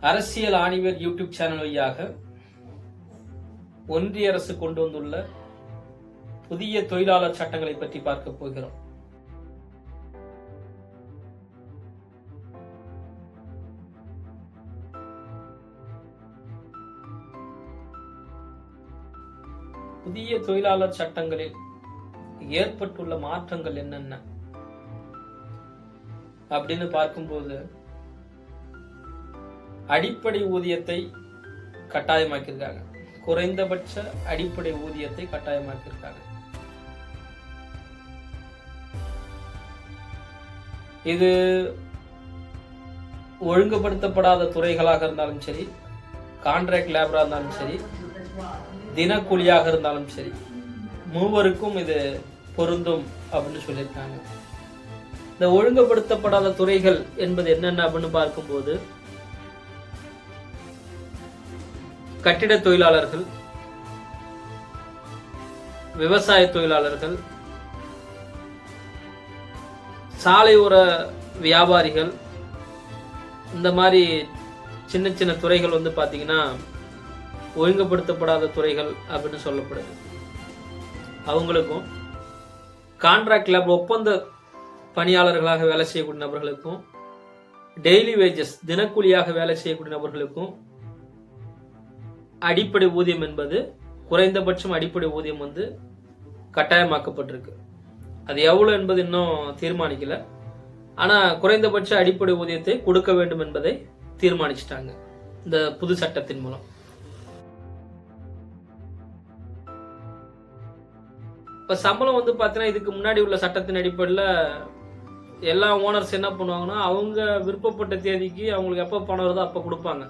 அரசியல் ஆணிவர் YouTube channel வழியாக ஒன்றிய அரசு கொண்டு வந்துள்ள புதிய தொழிலாளர் சட்டங்களை பற்றி பார்க்க போகிறோம். புதிய தொழிலாளர் சட்டங்களில் ஏற்பட்டுள்ள மாற்றங்கள் என்னென்ன? அப்படின்னு பார்க்கும்போது அடிப்படை ஊதியத்தை கட்டாயமாக்கியிருக்காங்க. குறைந்தபட்ச அடிப்படை ஊதியத்தை கட்டாயமாக்கியிருக்காங்க. இது ஒழுங்குபடுத்தப்படாத துறைகளாக இருந்தாலும் சரி கான்ட்ராக்ட் லேபரா இருந்தாலும் சரி தினக்கூலியாக இருந்தாலும் சரி மூவருக்கும் இது பொருந்தும் அப்படின்னு சொல்லியிருக்காங்க. இந்த ஒழுங்குபடுத்தப்படாத துறைகள் என்பது என்னென்ன அப்படின்னு பார்க்கும்போது கட்டிட தொழிலாளர்கள் விவசாய தொழிலாளர்கள் சாலையோர வியாபாரிகள் இந்த மாதிரி சின்ன சின்ன துறைகள் வந்து பார்த்தீங்கன்னா ஒழுங்குபடுத்தப்படாத துறைகள் அப்படின்னு சொல்லப்படுது. அவங்களுக்கும் கான்ட்ராக்ட் லேப் ஒப்பந்த பணியாளர்களாக வேலை செய்யக்கூடிய நபர்களுக்கும் டெய்லி வேஜஸ் தினக்கூலியாக வேலை செய்யக்கூடிய நபர்களுக்கும் அடிப்படை ஊதியம் என்பது குறைந்தபட்சம் அடிப்படை ஊதியம் வந்து கட்டாயமாக்கப்பட்டிருக்கு. அது எவ்வளோ என்பது இன்னும் தீர்மானிக்கல. ஆனால் குறைந்தபட்ச அடிப்படை ஊதியத்தை கொடுக்க வேண்டும் என்பதை தீர்மானிச்சிட்டாங்க இந்த புது சட்டத்தின் மூலம். இப்போ சம்பளம் வந்து பார்த்தீங்கன்னா இதுக்கு முன்னாடி உள்ள சட்டத்தின் அடிப்படையில் எல்லா ஓனர்ஸ் என்ன பண்ணுவாங்கன்னா அவங்க விருப்பப்பட்ட தேதிக்கு அவங்களுக்கு எப்போ பணம் வருதோ அப்போ கொடுப்பாங்க.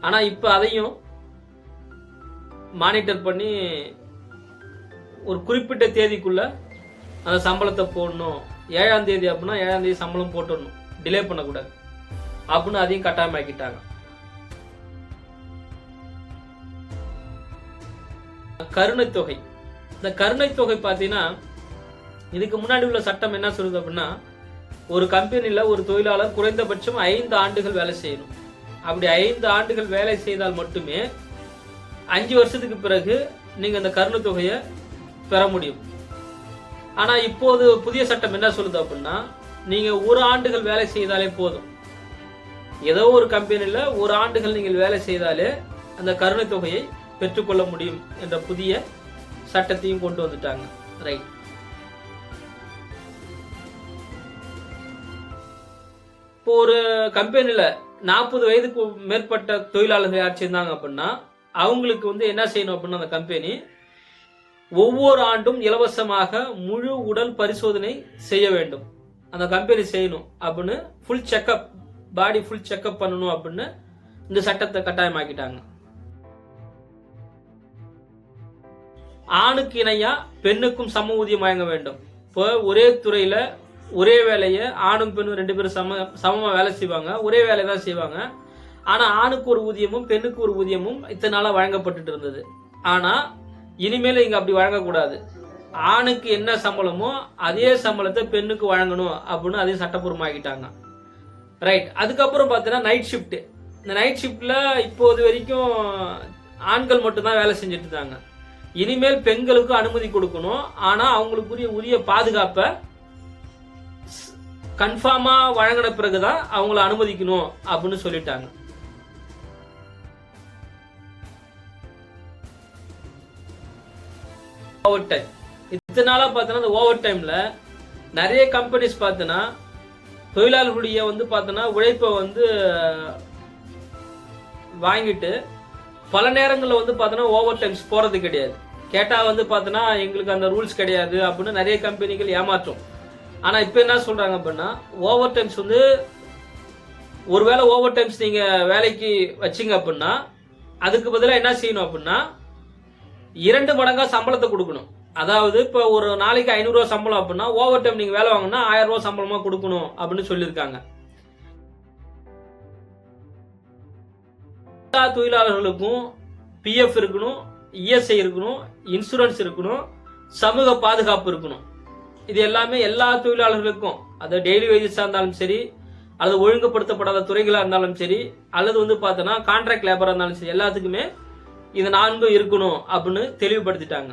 ஆனா இப்போ அதையும் மானிட்டர் பண்ணி ஒரு குறிப்பிட்ட தேதிக்குள்ள அந்த சம்பளத்தை போடணும். ஏழாம் தேதி அப்படின்னா ஏழாம் தேதி சம்பளம் போட்டுடணும். டிலே பண்ணக்கூடாது. அப்படின்னு அதையும் கட்டாயமாக்கிட்டாங்க. கருணைத்தொகை. தொகை இந்த கருணைத்தொகை தொகை பார்த்தீங்கன்னா இதுக்கு முன்னாடி உள்ள சட்டம் என்ன சொல்லுது அப்படின்னா ஒரு கம்பெனியில் ஒரு தொழிலாளர் குறைந்தபட்சம் ஐந்து ஆண்டுகள் வேலை செய்யணும். அப்படி ஐந்து ஆண்டுகள் வேலை செய்தால் மட்டுமே அஞ்சு வருஷத்துக்கு பிறகு நீங்க அந்த கருணத்தொகையை பெற முடியும். ஆனா இப்போது புதிய சட்டம் என்ன சொல்லுது அப்படின்னா நீங்க ஒரு ஆண்டுகள் வேலை செய்தாலே போதும். ஏதோ ஒரு கம்பெனில ஒரு ஆண்டுகள் நீங்கள் வேலை செய்தாலே அந்த கருணை தொகையை பெற்றுக்கொள்ள முடியும் என்ற புதிய சட்டத்தையும் கொண்டு வந்துட்டாங்க. ரைட் இப்போ ஒரு கம்பெனில நாற்பது வயதுக்கு மேற்பட்ட தொழிலாளர்கள் யார் சேர்ந்தாங்க அப்படின்னா அவங்களுக்கு வந்து என்ன செய்யணும் அப்படின்னா அந்த கம்பெனி ஒவ்வொரு ஆண்டும் இலவசமாக முழு உடல் பரிசோதனை செய்ய வேண்டும். அந்த கம்பெனி செய்யணும் அப்படின்னு full checkup body full checkup பண்ணணும் அப்படின்னு இந்த சட்டத்தை கட்டாயமாக்கிட்டாங்க. ஆணுக்கு இணையா பெண்ணுக்கும் சம ஊதியம் வழங்க வேண்டும். இப்போ ஒரே துறையில ஒரே வேலையை ஆணும் பெண்ணும் ரெண்டு பேரும் சம சமமாக வேலை செய்வாங்க. ஒரே வேலை தான் செய்வாங்க. ஆனால் ஆணுக்கு ஒரு ஊதியமும் பெண்ணுக்கு ஒரு ஊதியமும் இத்தனை நாளாக வழங்கப்பட்டுட்டு இருந்தது. ஆனால் இனிமேல் இங்கே அப்படி வழங்கக்கூடாது. ஆணுக்கு என்ன சம்பளமோ அதே சம்பளத்தை பெண்ணுக்கு வழங்கணும் அப்படின்னு அதையும் சட்டப்பூர்வமாக்கிட்டாங்க ரைட் அதுக்கப்புறம் பார்த்தீங்கன்னா நைட் ஷிஃப்ட்டு இந்த நைட் ஷிஃப்டில் இப்போது வரைக்கும் ஆண்கள் மட்டும்தான் வேலை செஞ்சுட்டு இருந்தாங்க. இனிமேல் பெண்களுக்கும் அனுமதி கொடுக்கணும். ஆனால் அவங்களுக்குரிய உரிய பாதுகாப்பை கன்ஃபார்மாக வழங்கின பிறகு தான் அவங்கள அனுமதிக்கணும் அப்படின்னு சொல்லிட்டாங்க. ஓவர் டைம் இத்தனை பார்த்தோன்னா இந்த ஓவர் டைமில் நிறைய கம்பெனிஸ் பார்த்தோன்னா தொழிலாளர்களுடைய வந்து பார்த்தோன்னா உழைப்பை வந்து வாங்கிட்டு பல நேரங்களில் வந்து பார்த்தோன்னா ஓவர் டைம்ஸ் போகிறது கிடையாது. கேட்டால் வந்து பார்த்தோன்னா எங்களுக்கு அந்த ரூல்ஸ் கிடையாது அப்படின்னு நிறைய கம்பெனிகள் ஏமாற்றும். ஆனால் இப்போ என்ன சொல்கிறாங்க அப்படின்னா ஓவர் டைம்ஸ் வந்து ஒருவேளை ஓவர் டைம்ஸ் நீங்கள் வேலைக்கு வச்சீங்க அப்படின்னா அதுக்கு பதிலாக என்ன செய்யணும் அப்படின்னா இரண்டு மடங்காக சம்பளத்தை கொடுக்கணும். அதாவது இப்போ ஒரு நாளைக்கு ஐநூறுரூவா சம்பளம் அப்படின்னா ஓவர் டைம் நீங்கள் வேலை வாங்கினா ஆயிரம் ரூபா சம்பளமாக கொடுக்கணும் அப்படின்னு சொல்லியிருக்காங்க. எல்லா தொழிலாளர்களுக்கும் பிஎஃப் இருக்கணும் இஎஸ்ஐ இருக்கணும் இன்சூரன்ஸ் இருக்கணும் சமூக பாதுகாப்பு இருக்கணும். இது எல்லாமே எல்லா தொழிலாளர்களுக்கும் அது டெய்லி வேஜஸாக இருந்தாலும் சரி அல்லது ஒழுங்குபடுத்தப்படாத துறைகளாக இருந்தாலும் சரி அல்லது வந்து பார்த்தோன்னா கான்ட்ராக்ட் லேபராக இருந்தாலும் சரி எல்லாத்துக்குமே இது நான்கும் இருக்கணும் அப்படின்னு தெளிவுபடுத்திட்டாங்க.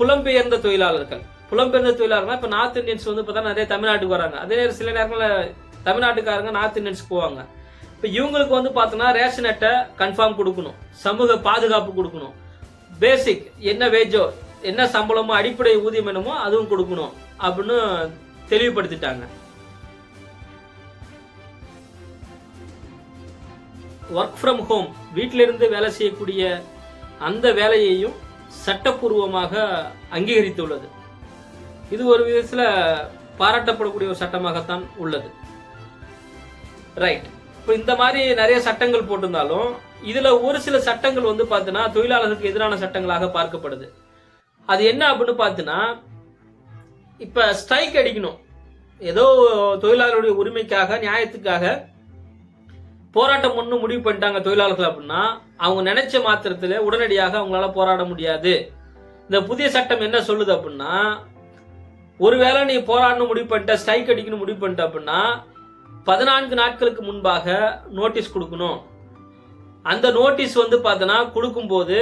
புலம்பெயர்ந்த தொழிலாளர்கள். புலம்பெயர்ந்த தொழிலாளர்கள் இப்போ நார்த் இந்தியன்ஸ் வந்து பார்த்தா நிறைய தமிழ்நாட்டுக்கு வராங்க. அதே நேரம் சில நேரங்களில் தமிழ்நாட்டுக்காரங்க நார்த் இந்தியன்ஸ் போவாங்க. இப்போ இவங்களுக்கு வந்து பார்த்தோன்னா ரேஷன் அட்டை கன்ஃபார்ம் கொடுக்கணும். சமூக பாதுகாப்பு கொடுக்கணும். பேசிக் என்ன வேஜோ என்ன சம்பளமோ அடிப்படை ஊதியம் என்னமோ அதுவும் கொடுக்கணும் அப்படின்னு தெளிவுபடுத்திட்டாங்க. ஒர்க் ஃப்ரம் ஹோம் வீட்டிலிருந்து வேலை செய்யக்கூடிய அந்த வேலையையும் சட்டப்பூர்வமாக அங்கீகரித்துள்ளது. இது ஒரு விதத்தில் பாராட்டப்படக்கூடிய ஒரு சட்டமாகத்தான் உள்ளது. ரைட் இப்போ இந்த மாதிரி நிறைய சட்டங்கள் போட்டிருந்தாலும் இதுல ஒரு சில சட்டங்கள் வந்து பார்த்தீங்கன்னா தொழிலாளர்களுக்கு எதிரான சட்டங்களாக பார்க்கப்படுது. அது என்ன அப்படின்னு பார்த்தீங்கன்னா இப்ப ஸ்ட்ரைக் அடிக்கணும். ஏதோ தொழிலாளருடைய உரிமைக்காக நியாயத்துக்காக போராட்டம் ஒன்று முடிவு பண்ணிட்டாங்க தொழிலாளர்கள் அப்படின்னா அவங்க நினைச்ச மாத்திரத்துல உடனடியாக அவங்களால போராட முடியாது. இந்த புதிய சட்டம் என்ன சொல்லுது அப்படின்னா ஒருவேளை நீ போராடணும் முடிவு பண்ணிட்ட ஸ்ட்ரைக் அடிக்கணும் முடிவு பண்ணிட்ட அப்படின்னா பதினான்கு நாட்களுக்கு முன்பாக நோட்டீஸ் கொடுக்கணும். அந்த நோட்டீஸ் வந்து பார்த்தோன்னா கொடுக்கும்போது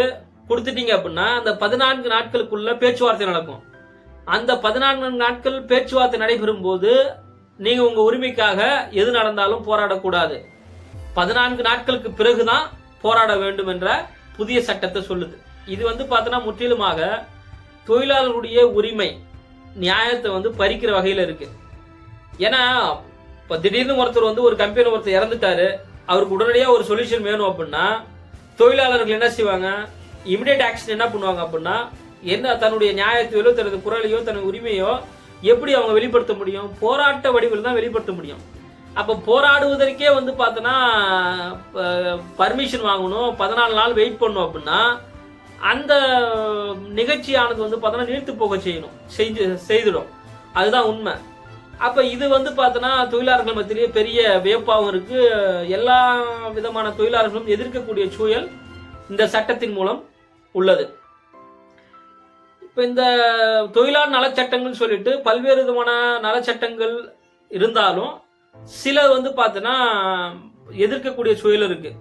கொடுத்துட்டீங்க அப்படின்னா அந்த பதினான்கு நாட்களுக்குள்ள பேச்சுவார்த்தை நடக்கும். அந்த பதினான்கு நாட்கள் பேச்சுவார்த்தை நடைபெறும் போது நீங்க உங்க உரிமைக்காக எது நடந்தாலும் போராடக்கூடாது. பதினான்கு நாட்களுக்கு பிறகுதான் போராட வேண்டும் என்ற புதிய சட்டத்தை சொல்லுது. இது வந்து பார்த்தோன்னா முற்றிலுமாக தொழிலாளர்களுடைய உரிமை நியாயத்தை வந்து பறிக்கிற வகையில் இருக்கு. ஏன்னா இப்போ திடீர்னு ஒருத்தர் வந்து ஒரு கம்பெனி ஒருத்தர் இறந்துட்டாரு அவருக்கு உடனடியாக ஒரு சொல்யூஷன் வேணும் அப்படின்னா தொழிலாளர்கள் என்ன செய்வாங்க? இமிடியேட் ஆக்ஷன் என்ன பண்ணுவாங்க அப்படின்னா என்ன தன்னுடைய நியாயத்தையோ தனது குரலையோ தனது உரிமையோ எப்படி அவங்க வெளிப்படுத்த முடியும்? போராட்ட வடிவில் தான் வெளிப்படுத்த முடியும். அப்போ போராடுவதற்கே வந்து பார்த்தோன்னா பர்மிஷன் வாங்கணும் பதினாலு நாள் வெயிட் பண்ணணும் அப்படின்னா அந்த நிகழ்ச்சியானது வந்து பார்த்தோன்னா நீர்த்து போக செய்யணும். செஞ்சு செய்திடும். அதுதான் உண்மை. அப்போ இது வந்து பார்த்தோன்னா தொழிலாளர்கள் மத்தியிலேயே பெரிய வியப்பாகவும் இருக்கு. எல்லா விதமான தொழிலாளர்களும் எதிர்க்கக்கூடிய சூழல் இந்த சட்டத்தின் மூலம் உள்ளது. இப்போ இந்த தொழிலாளர் நலச்சட்டங்கள் சொல்லிட்டு பல்வேறு விதமான நலச்சட்டங்கள் இருந்தாலும் சில வந்து பார்த்தோன்னா எதிர்க்கக்கூடிய சூழல் இருக்கு.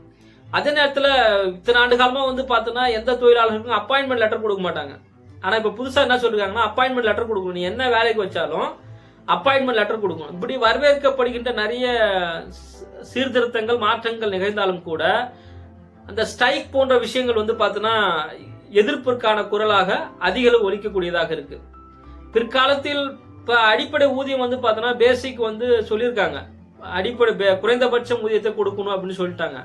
அதே நேரத்தில் இத்தனை ஆண்டு காலமாக வந்து பார்த்தோன்னா எந்த தொழிலாளர்களுக்கும் அப்பாயின்மெண்ட் லெட்டர் கொடுக்க மாட்டாங்க. ஆனால் இப்போ புதுசாக என்ன சொல்லிருக்காங்கன்னா அப்பாயின்மெண்ட் லெட்டர் கொடுக்கணும். நீ என்ன வேலைக்கு வச்சாலும் அப்பாயின்மெண்ட் லெட்டர் கொடுக்கணும். இப்படி வரவேற்கப்படுகின்ற நிறைய சீர்திருத்தங்கள் மாற்றங்கள் நிகழ்ந்தாலும் கூட அந்த ஸ்ட்ரைக் போன்ற விஷயங்கள் வந்து பார்த்தோன்னா எதிர்ப்பிற்கான குரலாக அதிக அளவு ஒழிக்கக்கூடியதாக இருக்கு. பிற்காலத்தில் இப்போ அடிப்படை ஊதியம் வந்து பார்த்தோன்னா பேசிக் வந்து சொல்லியிருக்காங்க. அடிப்படை குறைந்தபட்ச ஊதியத்தை கொடுக்கணும் அப்படின்னு சொல்லிட்டாங்க.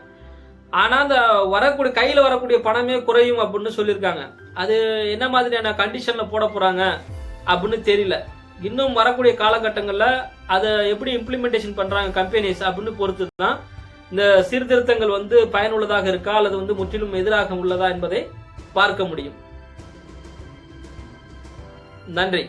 ஆனால் அந்த வரக்கூடிய கையில் வரக்கூடிய பணமே குறையும் அப்படின்னு சொல்லியிருக்காங்க. அது என்ன மாதிரியான கண்டிஷனில் போட போகிறாங்க அப்படின்னு தெரியல. இன்னும் வரக்கூடிய காலகட்டங்களில் அதை எப்படி இம்ப்ளிமெண்டேஷன் பண்ணுறாங்க கம்பெனிஸ் அப்படின்னு பொறுத்து தான் இந்த சீர்திருத்தங்கள் வந்து பயனுள்ளதாக இருக்கா அல்லது வந்து முற்றிலும் எதிராக உள்ளதா என்பதை பார்க்க முடியும். நன்றி.